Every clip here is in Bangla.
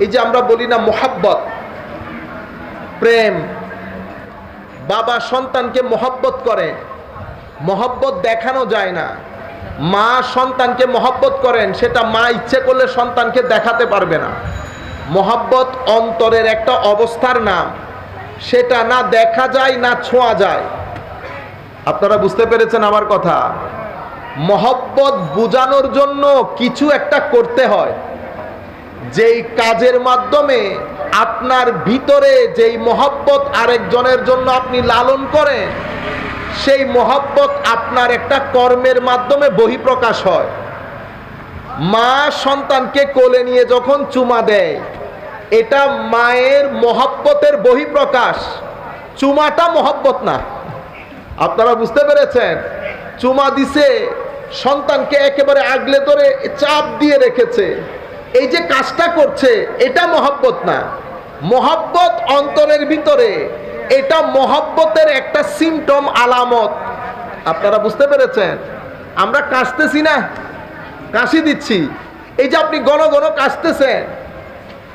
এই যে আমরা বলি না মোহাব্বত, প্রেম, বাবা সন্তানকে মহব্বত করে, মহব্বত দেখানো যায় না। মা সন্তানকে মহব্বত করেন, সেটা মা ইচ্ছে করলে সন্তানকে দেখাতে পারবে না। মহব্বত অন্তরের একটা অবস্থার নাম, সেটা না দেখা যায়, না ছোঁয়া যায়। আপনারা বুঝতে পেরেছেন আমার কথা? মহব্বত বোঝানোর জন্য কিছু একটা করতে হয়। যেই কাজের মাধ্যমে আপনার ভিতরে যেই মহব্বত আরেকজনের জন্য আপনি লালন করেন, সেই মহব্বত আপনার একটা কর্মের মাধ্যমে বহিঃপ্রকাশ হয়। মা সন্তানকে কোলে নিয়ে যখন চুমা দেয়, এটা মায়ের মহব্বতের বহিঃপ্রকাশ। চুমাটা মহব্বত না। আপনারা বুঝতে পেরেছেন? চুমা দিছে, সন্তানকে একেবারে আগলে ধরে চাপ দিয়ে রেখেছে। এই যে কাজটা করছে, এটা মহব্বত না। মহব্বত অন্তরের ভিতরে, এটা মহব্বতের একটা সিমটম আলামত। আপনারা বুঝতে পেরেছেন? আমরা কাশতেছি না, কাশি দিচ্ছি। এই যে আপনি ঘন ঘন কাশতেছেন,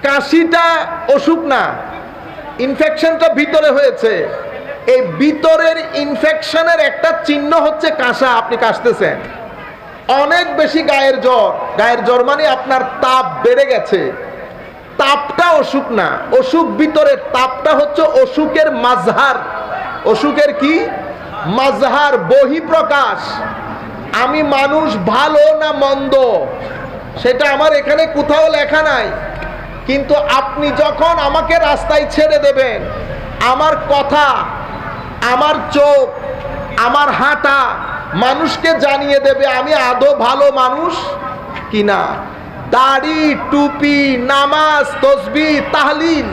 কাশিটা অসুখ না ইনফেকশনটা ভিতরে হয়েছে। এই ভিতরের ইনফেকশনের একটা চিহ্ন হচ্ছে কাশা, আপনি কাশতেছেন। অনেক বেশি গায়ের জ্বর। গায়ের জ্বর মানে আপনার তাপ বেড়ে গেছে। তাপটা অসুখ না। অসুখ ভিতরের তাপটা হচ্ছে অসুখের মাঝহার। অসুখের কি? মাজহার বহিঃপ্রকাশ। আমি মানুষ ভালো না মন্দ? সেটা আমার এখানে কোথাও লেখা নাই। কিন্তু আপনি যখন আমাকে রাস্তায় ছেড়ে দেবেন, আমার কথা, আমার চোখ, আমার হাঁটা মানুষকে জানিয়ে দেবে, আমি আদৌ ভালো মানুষ কিনা? দাড়ি, টুপি, নামাজ, তসবি, তাহলিল,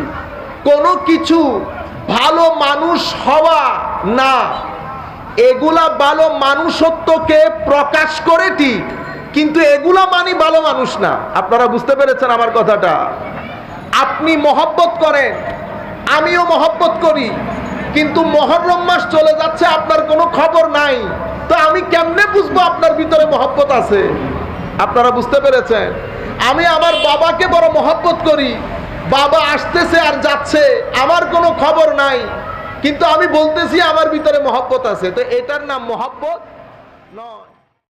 কোনো কিছু ভালো মানুষ হওয়া না। এগুলা ভালো মানুষত্বকে প্রকাশ করে ঠিক, কিন্তু এগুলা মানি ভালো মানুষ না। আপনারা বুঝতে পেরেছেন আমার কথাটা? আপনি মহব্বত করেন, আমিও মহব্বত করি। কিন্তু মহরম মাস চলে যাচ্ছে, আপনার কোনো খবর নাই। তো আমি কেমনে বুঝব আপনার ভিতরে মহব্বত আছে? আপনারা বুঝতে পেরেছেন? আমি আমার বাবাকে বড় মহব্বত করি। বাবা আসতেছে আর যাচ্ছে, আমার কোনো খবর নাই। কিন্তু আমি বলতেছি আমার ভিতরে মহব্বত আছে। তো এটার নাম মহব্বত নয়।